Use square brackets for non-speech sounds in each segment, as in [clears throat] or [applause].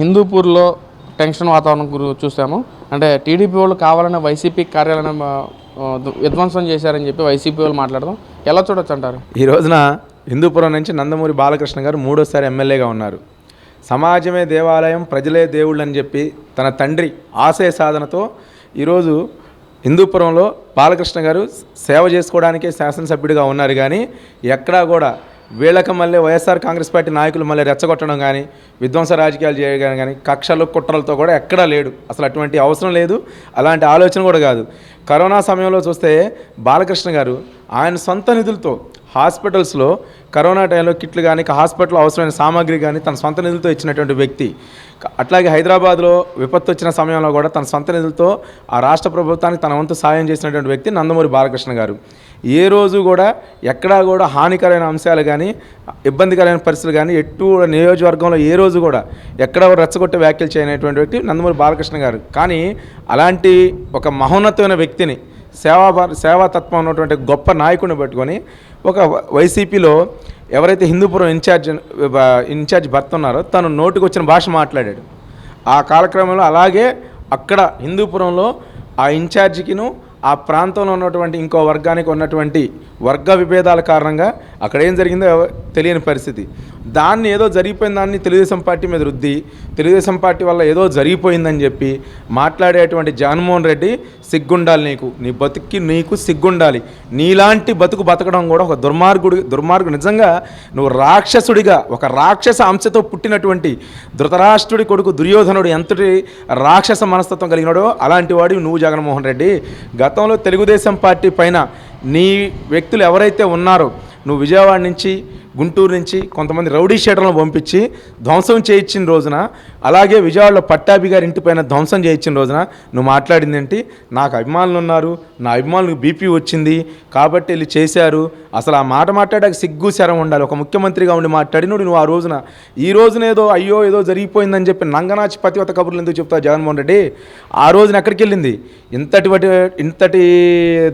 హిందూపూర్లో tension వాతావరణం గురించి చూసాము. అంటే టీడీపీ వాళ్ళు కావాలనే వైసీపీ కార్యాలయం విధ్వంసం చేశారని చెప్పి వైసీపీ వాళ్ళు మాట్లాడదాం. ఎలా చూడొచ్చు అంటారు? ఈ రోజున హిందూపురం నుంచి నందమూరి బాలకృష్ణ గారు మూడోసారి ఎమ్మెల్యేగా ఉన్నారు. సమాజమే దేవాలయం ప్రజలే దేవుళ్ళు అని చెప్పి తన తండ్రి ఆశయ సాధనతో ఈరోజు హిందూపురంలో బాలకృష్ణ గారు సేవ చేసుకోవడానికే శాసనసభ్యుడిగా ఉన్నారు. కానీ ఎక్కడా కూడా వీళ్ళకి మళ్ళీ వైఎస్ఆర్ కాంగ్రెస్ పార్టీ నాయకులు మళ్ళీ రెచ్చగొట్టడం కానీ విధ్వంస రాజకీయాలు చేయడం కానీ కక్షలు కుట్రలతో కూడా ఎక్కడా లేడు. అసలు అటువంటి అవసరం లేదు. అలాంటి ఆలోచన కూడా కాదు. కరోనా సమయంలో చూస్తే బాలకృష్ణ గారు ఆయన సొంత నిధులతో హాస్పిటల్స్లో కరోనా టైంలో కిట్లు కానీ హాస్పిటల్ అవసరమైన సామాగ్రి కానీ తన సొంత నిధులతో ఇచ్చినటువంటి వ్యక్తి. అట్లాగే హైదరాబాద్లో విపత్తు వచ్చిన సమయంలో కూడా తన సొంత నిధులతో ఆ రాష్ట్ర ప్రభుత్వానికి తన వంతు సాయం చేసినటువంటి వ్యక్తి నందమూరి బాలకృష్ణ గారు. ఏ రోజు కూడా ఎక్కడా కూడా హానికరమైన అంశాలు కానీ ఇబ్బందికరమైన పరిస్థితులు కానీ ఎటు నియోజకవర్గంలో ఏ రోజు కూడా ఎక్కడ కూడా రెచ్చగొట్టే వ్యాఖ్యలు చేయనటువంటి వ్యక్తి నందమూరి బాలకృష్ణ గారు. కానీ అలాంటి ఒక మహోన్నతమైన వ్యక్తిని సేవా సేవాతత్వం ఉన్నటువంటి గొప్ప నాయకుడిని పట్టుకొని ఒక వైసీపీలో ఎవరైతే హిందూపురం ఇన్ఛార్జ్ ఇన్ఛార్జ్ భర్త ఉన్నారో తను నోటికి వచ్చిన భాష మాట్లాడాడు. ఆ కాలక్రమంలో అలాగే అక్కడ హిందూపురంలో ఆ ఇన్ఛార్జికిను ఆ ప్రాంతంలో ఉన్నటువంటి ఇంకో వర్గానికి ఉన్నటువంటి వర్గ విభేదాల కారణంగా అక్కడ ఏం జరిగిందో తెలియని పరిస్థితి. దాన్ని ఏదో జరిగిపోయిన దాన్ని తెలుగుదేశం పార్టీ మీద రుద్ది తెలుగుదేశం పార్టీ వల్ల ఏదో జరిగిపోయిందని చెప్పి మాట్లాడేటువంటి జగన్మోహన్ రెడ్డి సిగ్గుండాలి నీకు. నీ బతుక్కి నీకు సిగ్గుండాలి. నీలాంటి బతుకు బతకడం కూడా ఒక దుర్మార్గుడు దుర్మార్గుడు నిజంగా నువ్వు రాక్షసుడిగా ఒక రాక్షస అంశతో పుట్టినటువంటి ధృతరాష్ట్రుడి కొడుకు దుర్యోధనుడు ఎంతటి రాక్షస మనస్తత్వం కలిగినాడో అలాంటి వాడివి నువ్వు జగన్మోహన్ రెడ్డి. గతంలో తెలుగుదేశం పార్టీ పైన నీ వ్యక్తులు ఎవరైతే ఉన్నారో నువ్వు విజయవాడ నుంచి గుంటూరు నుంచి కొంతమంది రౌడీ షీటర్లను పంపించి ధ్వంసం చేయించిన రోజున అలాగే విజయవాడలో పట్టాభి గారి ఇంటిపైన ధ్వంసం చేయించిన రోజున నువ్వు మాట్లాడింది ఏంటి? నాకు అభిమానులు ఉన్నారు నా అభిమానులకు బీపీ వచ్చింది కాబట్టి వెళ్ళి చేశారు. అసలు ఆ మాట మాట్లాడాక సిగ్గు శరం ఉండాలి. ఒక ముఖ్యమంత్రిగా ఉండి మాట్లాడినోడు నువ్వు ఆ రోజున. ఈ రోజున ఏదో అయ్యో ఏదో జరిగిపోయిందని చెప్పి నంగనాచి పతివత కబుర్లు ఎందుకు చెప్తావు జగన్మోహన్ రెడ్డి? ఆ రోజున ఎక్కడికి వెళ్ళింది? ఇంతటి ఇంతటి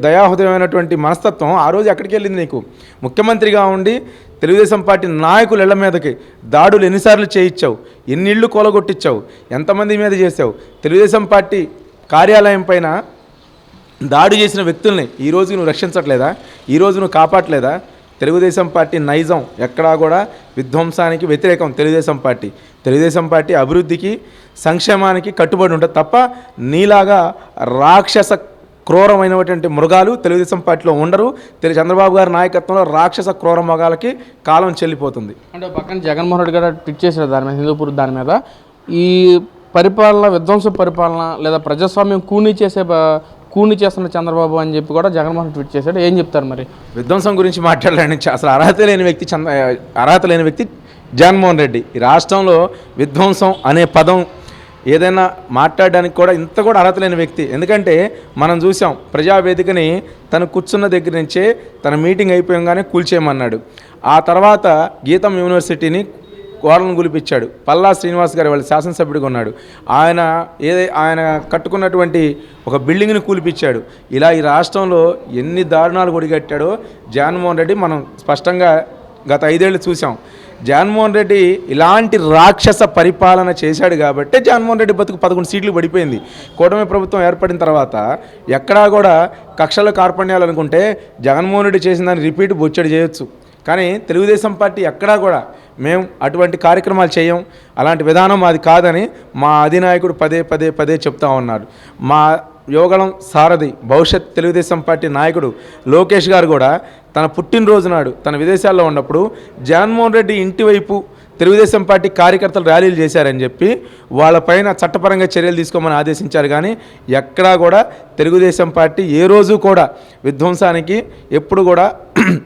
దయాహృదయమైనటువంటి మనస్తత్వం ఆ రోజు ఎక్కడికి వెళ్ళింది నీకు? ముఖ్యమంత్రిగా ఉండి తెలుగుదేశం పార్టీ నాయకులు ఇళ్ళ మీదకి దాడులు ఎన్నిసార్లు చేయించావు? ఎన్ని ఇళ్ళు కూలగొట్టించావు? ఎంతమంది మీద చేసావు తెలుగుదేశం పార్టీ కార్యాలయం పైన దాడి చేసిన వ్యక్తుల్ని ఈ రోజు నువ్వు రక్షించట్లేదా? ఈ రోజు నువ్వు కాపాడలేదా? తెలుగుదేశం పార్టీ నైజం ఎక్కడా కూడా విధ్వంసానికి వ్యతిరేకం తెలుగుదేశం పార్టీ. తెలుగుదేశం పార్టీ అభివృద్ధికి సంక్షేమానికి కట్టుబడి ఉంటుంది తప్ప నీలాగా రాక్షస క్రూరమైనటువంటి మృగాలు తెలుగుదేశం పార్టీలో ఉండరు. తెలు చంద్రబాబు గారి నాయకత్వంలో రాక్షస క్రూర మృగాలకి కాలం చెల్లిపోతుంది. అంటే పక్కన జగన్మోహన్ రెడ్డి గారు ట్వీట్ చేశారు దాని మీద హిందూపూర్ దాని మీద. ఈ పరిపాలన విధ్వంస పరిపాలన లేదా ప్రజాస్వామ్యం కూనీ చేసే కూనీ చేస్తున్న చంద్రబాబు అని చెప్పి కూడా జగన్మోహన్ ట్వీట్ చేశాడు. ఏం చెప్తారు మరి? విధ్వంసం గురించి మాట్లాడలేని అసలు అర్హత లేని వ్యక్తి చంద్ర అర్హత లేని వ్యక్తి జగన్మోహన్ రెడ్డి. ఈ రాష్ట్రంలో విధ్వంసం అనే పదం ఏదైనా మాట్లాడడానికి కూడా ఇంత కూడా అర్హత లేని వ్యక్తి. ఎందుకంటే మనం చూసాం ప్రజావేదికని తను కూర్చున్న దగ్గర నుంచే తన మీటింగ్ అయిపోయంగానే కూల్చేయమన్నాడు. ఆ తర్వాత గీతం యూనివర్సిటీని కోరలను గులిపించాడు పల్లా శ్రీనివాస్ గారు వాళ్ళ శాసనసభ్యుడిగా ఉన్నాడు. ఆయన ఏదై ఆయన కట్టుకున్నటువంటి ఒక బిల్డింగ్ని కూలిపించాడు ఇలా ఈ రాష్ట్రంలో ఎన్ని దారుణాలు ఒడిగట్టాడో జగన్మోహన్ రెడ్డి మనం స్పష్టంగా గత ఐదేళ్ళు చూసాం. జగన్మోహన్ రెడ్డి ఇలాంటి రాక్షస పరిపాలన చేశాడు కాబట్టి జగన్మోహన్ రెడ్డి బతుకు పదకొండు సీట్లు పడిపోయింది. కూటమి ప్రభుత్వం ఏర్పడిన తర్వాత ఎక్కడా కూడా కక్షల కార్పణ్యాలు అనుకుంటే జగన్మోహన్ రెడ్డి చేసిన దాన్ని రిపీట్ బొచ్చడి చేయొచ్చు. కానీ తెలుగుదేశం పార్టీ ఎక్కడా కూడా మేము అటువంటి కార్యక్రమాలు చేయం. అలాంటి విధానం మాది కాదని మా అధినాయకుడు పదే పదే పదే చెప్తా ఉన్నారు మా యోగళం సారథి భవిష్యత్ తెలుగుదేశం పార్టీ నాయకుడు లోకేష్ గారు కూడా తన పుట్టినరోజు నాడు తన విదేశాల్లో ఉన్నప్పుడు జగన్మోహన్ రెడ్డి ఇంటి వైపు తెలుగుదేశం పార్టీ కార్యకర్తలు ర్యాలీలు చేశారని చెప్పి వాళ్ళపైన చట్టపరంగా చర్యలు తీసుకోమని ఆదేశించారు. కానీ ఎక్కడా కూడా తెలుగుదేశం పార్టీ ఏ రోజు కూడా విధ్వంసానికి ఎప్పుడు కూడా [clears throat]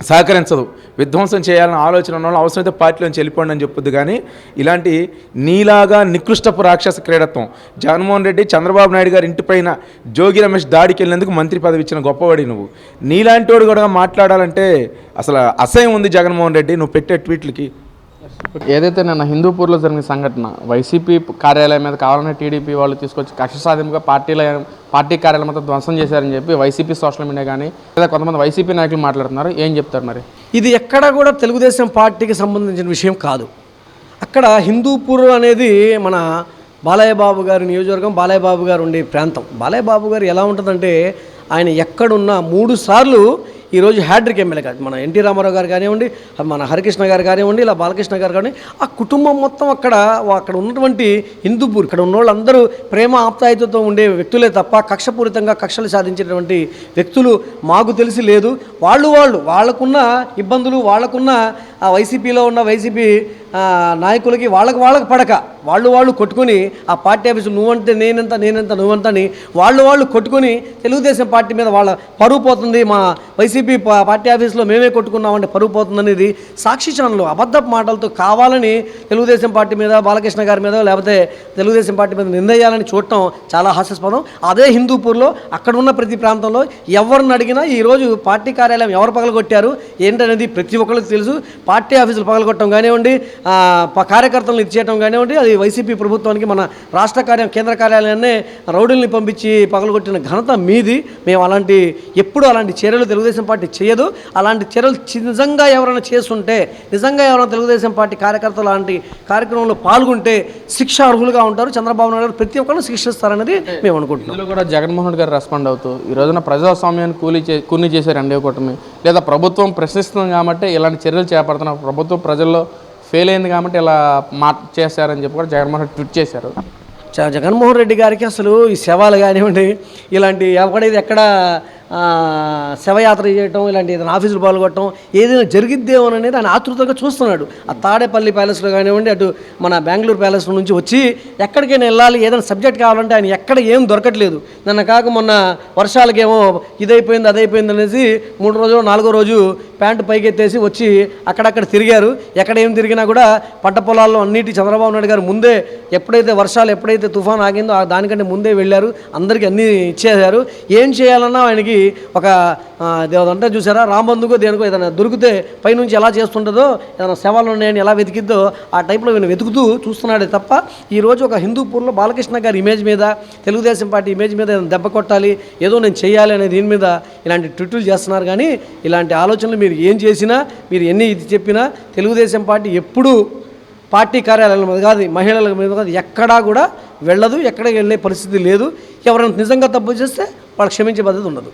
సహకరించదు. విధ్వంసం చేయాలని ఆలోచన ఉన్న వాళ్ళు అవసరమైతే పార్టీలోంచి వెళ్ళిపోండి అని చెప్పొద్దు. కానీ ఇలాంటి నీలాగా నికృష్టపు రాక్షస క్రీడత్వం జగన్మోహన్ రెడ్డి చంద్రబాబు నాయుడు గారి ఇంటిపైన జోగి రమేష్ దాడికి వెళ్ళినందుకు మంత్రి పదవి ఇచ్చిన గొప్పవాడి నువ్వు. నీలాంటి వాడు కూడా మాట్లాడాలంటే అసలు అసహ్యం ఉంది జగన్మోహన్ రెడ్డి. నువ్వు పెట్టే ట్వీట్లకి. ఏదైతే నిన్న హిందూపూర్లో జరిగిన సంఘటన వైసీపీ కార్యాలయం మీద కావాలని టీడీపీ వాళ్ళు తీసుకొచ్చి కక్ష సాధింపుగా పార్టీల పార్టీ కార్యాలయం మొత్తం ధ్వంసం చేశారని చెప్పి వైసీపీ సోషల్ మీడియా కానీ లేదా కొంతమంది వైసీపీ నాయకులు మాట్లాడుతున్నారు. ఏం చెప్తారు మరి? ఇది ఎక్కడా కూడా తెలుగుదేశం పార్టీకి సంబంధించిన విషయం కాదు. అక్కడ హిందూపూర్ అనేది మన బాలయ్య బాబు గారి నియోజకవర్గం బాలయ్య బాబు గారు ఉండే ప్రాంతం. బాలయ్య బాబు గారు ఎలా ఉంటుందంటే ఆయన ఎక్కడున్నా మూడు సార్లు ఈరోజు హ్యాడ్రిక్ ఎమ్మెల్యే కాదు మన ఎన్టీ రామారావు గారు కానివ్వండి మన హరికృష్ణ గారు కానివ్వండి ఇలా బాలకృష్ణ గారు కానివ్వండి ఆ కుటుంబం మొత్తం అక్కడ అక్కడ ఉన్నటువంటి హిందూపూర్ ఇక్కడ ఉన్న వాళ్ళందరూ ప్రేమ ఆప్యాయతతో ఉండే వ్యక్తులే తప్ప కక్షపూరితంగా కక్షలు సాధించేటువంటి వ్యక్తులు మాకు తెలిసి లేదు. వాళ్ళు వాళ్ళు వాళ్ళకున్న ఇబ్బందులు వాళ్ళకున్న ఆ వైసీపీలో ఉన్న వైసీపీ నాయకులకి వాళ్ళకి వాళ్ళకి పడక. వాళ్ళు వాళ్ళు కొట్టుకుని ఆ పార్టీ ఆఫీసు నువ్వంటే నేనెంత నేనెంత నువ్వంత అని వాళ్ళు వాళ్ళు కొట్టుకుని తెలుగుదేశం పార్టీ మీద వాళ్ళ పరువు పోతుంది. మా వైసీపీ పార్టీ ఆఫీసులో మేమే కొట్టుకున్నామంటే పరువు పోతుంది అనేది సాక్షి ఛానల్ అబద్ధపు మాటలతో కావాలని తెలుగుదేశం పార్టీ మీద బాలకృష్ణ గారి మీద లేకపోతే తెలుగుదేశం పార్టీ మీద నిందేయాలని చూడటం చాలా హాస్యాస్పదం. అదే హిందూపూర్లో అక్కడ ఉన్న ప్రతి ప్రాంతంలో ఎవరిని అడిగినా ఈరోజు పార్టీ కార్యాలయం ఎవరు పగలగొట్టారు ఏంటనేది ప్రతి ఒక్కరికి తెలుసు. పార్టీ ఆఫీసులు పగలగొట్టడం కానివ్వండి కార్యకర్తలను ఇచ్చేయడం కానివ్వండి అది వైసీపీ ప్రభుత్వానికి మన రాష్ట్ర కార్యం కేంద్ర కార్యాలయాన్నే రౌడీల్ని పంపించి పగలగొట్టిన ఘనత మీది. మేము అలాంటి ఎప్పుడు అలాంటి చర్యలు తెలుగుదేశం పార్టీ చేయదు. అలాంటి చర్యలు నిజంగా ఎవరైనా చేస్తుంటే నిజంగా ఎవరైనా తెలుగుదేశం పార్టీ కార్యకర్తలు అలాంటి కార్యక్రమంలో పాల్గొంటే శిక్ష అర్హులుగా ఉంటారు. చంద్రబాబు నాయుడు గారు ప్రతి ఒక్కరిని శిక్షిస్తారనేది మేము అనుకుంటున్నాం. ఇందులో కూడా జగన్మోహన్ రెడ్డి గారు రెస్పాండ్ అవుతూ ఈ రోజున ప్రజాస్వామ్యాన్ని కూలీ చే కూలీ చేశారు ఎన్డీఏ కూటమి లేదా ప్రభుత్వం ప్రశ్నిస్తుంది కాబట్టి ఇలాంటి చర్యలు చేపడుతున్నారు. ప్రభుత్వం ప్రజల్లో ఫెయిల్ అయింది కాబట్టి ఇలా మా చేశారని చెప్పి కూడా జగన్మోహన్ రెడ్డి ట్వీట్ చేశారు. జగన్మోహన్ రెడ్డి గారికి అసలు ఈ శవాలు కానివ్వండి ఇలాంటి ఎక్కడైతే ఎక్కడ శవయాత్ర చేయటం ఇలాంటి ఏదైనా ఆఫీసులు పాల్గొట్టడం ఏదైనా జరిగిద్దేమో అనేది ఆయన ఆతృతగా చూస్తున్నాడు. ఆ తాడేపల్లి ప్యాలెస్లో కానివ్వండి అటు మన బెంగళూరు ప్యాలెస్ నుంచి వచ్చి ఎక్కడికైనా వెళ్ళాలి ఏదైనా సబ్జెక్ట్ కావాలంటే ఆయన ఎక్కడ ఏం దొరకట్లేదు. నన్ను కాక మొన్న వర్షాలకేమో ఇదైపోయింది అదైపోయింది అనేసి మూడు రోజులు నాలుగో రోజు ప్యాంటు పైకెత్తేసి వచ్చి అక్కడక్కడ తిరిగారు. ఎక్కడ ఏం తిరిగినా కూడా పంట పొలాల్లో అన్నిటి చంద్రబాబు నాయుడు గారు ముందే ఎప్పుడైతే వర్షాలు ఎప్పుడైతే తుఫాన్ ఆగిందో ఆ దానికంటే ముందే వెళ్ళారు. అందరికీ అన్నీ ఇచ్చేశారు. ఏం చేయాలన్నా ఆయనకి ఒక అంటే చూసారా రాంబందుకో దేనికో ఏదైనా దొరికితే పైనుంచి ఎలా చేస్తుంటుందో ఏదైనా సేవలు ఉన్నాయని ఎలా వెతికిద్దో ఆ టైప్లో ఈయన వెతుకుతూ చూస్తున్నాడే తప్ప ఈరోజు ఒక హిందూపూర్లో బాలకృష్ణ గారి ఇమేజ్ మీద తెలుగుదేశం పార్టీ ఇమేజ్ మీద ఏదైనా దెబ్బ కొట్టాలి ఏదో నేను చేయాలి అనే దీని మీద ఇలాంటి ట్విట్లు చేస్తున్నారు. కానీ ఇలాంటి ఆలోచనలు మీరు ఏం చేసినా మీరు ఎన్ని ఇది చెప్పినా తెలుగుదేశం పార్టీ ఎప్పుడూ పార్టీ కార్యాలయాల మీద కాదు మహిళల మీద కాదు ఎక్కడా కూడా వెళ్ళదు ఎక్కడికి వెళ్ళే పరిస్థితి లేదు. ఎవరైనా నిజంగా తప్పు చేస్తే వాళ్ళు క్షమించే పద్ధతి ఉండదు.